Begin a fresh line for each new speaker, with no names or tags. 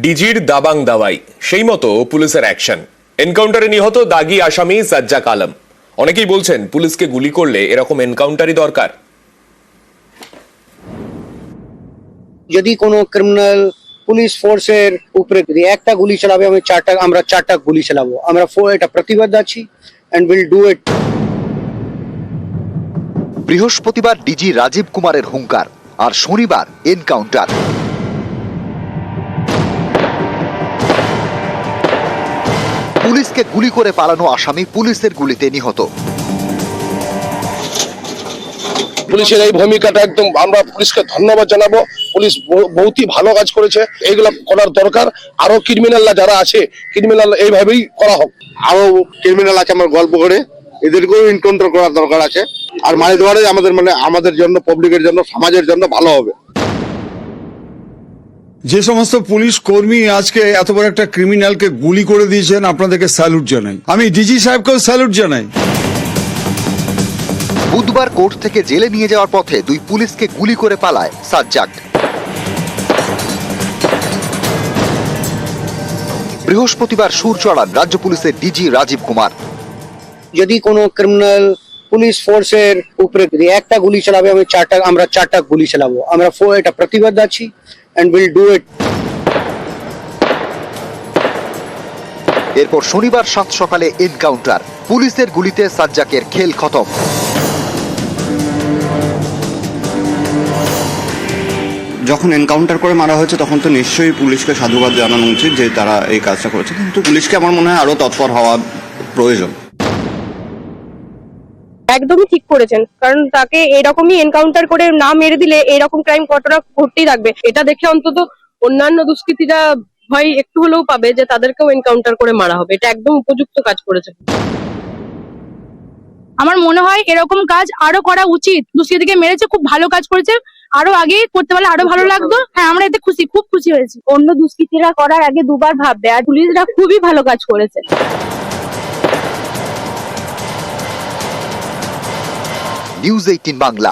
ডিজির দাবাং দাওয়াই সেই মতো পুলিশের অ্যাকশন। এনকাউন্টারে নিহত দাগি আসামি সাজ্জাক আলম। অনেকেই বলছেন পুলিশকে গুলি করলে এরকম এনকাউন্টারই দরকার।
যদি কোনো ক্রিমিনাল পুলিশ ফোর্সের উপরে যদি একটা গুলি চালাবে আমি চারটা আমরা চারটা গুলি চালাবো। আমরা ফোর এটা প্রতিবদ্ধ আছি অ্যান্ড উইল ডু ইট
বৃহস্পতিবার ডিজি রাজীব কুমারের হুঙ্কার আর শনিবার এনকাউন্টার। পুলিশকে গুলি করে পালানো আসামি পুলিশের গুলিতে নিহত।
পুলিশের এই ভূমিকাটা একদম আমরা পুলিশকে ধন্যবাদ জানাব। পুলিশ বহু- বহুতই ভালো কাজ করেছে। এইগুলো করার দরকার। আরও ক্রিমিনালরা যারা আছে ক্রিমিনাল এইভাবেই করা হোক।
আরও ক্রিমিনাল আছে আমার গল্প করে। এদেরকেও এনকাউন্টার করার দরকার আছে। আর মানে দেওয়ারে আমাদের মানে আমাদের জন্য পাবলিকের জন্য সমাজের জন্য ভালো হবে।
যে সমস্ত পুলিশ কর্মী আজকে এত বড় একটা ক্রিমিনালকে গুলি করে দিয়েছেন আপনাদেরকে স্যালুট জানাই। আমি ডিজি সাহেবকেও স্যালুট জানাই।
বুধবার কোর্ট থেকে জেলে নিয়ে যাওয়ার পথে দুই পুলিশকে গুলি করে পালায় সাজ্জাক বৃহস্পতিবার সুর চড়ান রাজ্য পুলিশের ডিজি রাজীব কুমার।
যদি কোনো ক্রিমিনাল পুলিশ ফোর্সের উপরে একটা গুলি চালাবে আমি চারটা আমরা চারটা গুলি চালাবো। আমরা ফোর এটা প্রতিবাদ আছি। অ্যান্ড উইল ডু ইট
এরপর শনিবার সাত সকালে এনকাউন্টার পুলিশের গুলিতে সাজ্জাকের খেল খতম।
যখন এনকাউন্টার করে মারা হয়েছে তখন তো নিশ্চয়ই পুলিশকে সাধুবাদ জানানো উচিত যে তারা এই কাজটা করেছে। কিন্তু পুলিশকে আমার মনে হয় আরও তৎপর হওয়া প্রয়োজন।
একদমই ঠিক করেছেন। কারণ তাকে এরকমই এনকাউন্টার করে না মেরে দিলে এরকম ক্রাইম ঘটনা ঘটতেই থাকবে এটা দেখে অন্তত অন্যান্য দুষ্কৃতীরা ভয় একটু হলেও পাবে যে তাদেরকেও এনকাউন্টার করে মারা হবে। এটা একদম উপযুক্ত কাজ করেছে
আমার মনে হয় এরকম কাজ আরও করা উচিত। দুষ্কৃতীকে মেরেছে খুব ভালো কাজ করেছে। আরও আগে করতে পারলে আরও ভালো লাগতো। হ্যাঁ আমরা এতে খুশি খুব খুশি হয়েছি। অন্য দুষ্কৃতীরা করার আগে দুবার ভাববে আর পুলিশরা খুবই ভালো কাজ করেছে।
News eighteen Bangla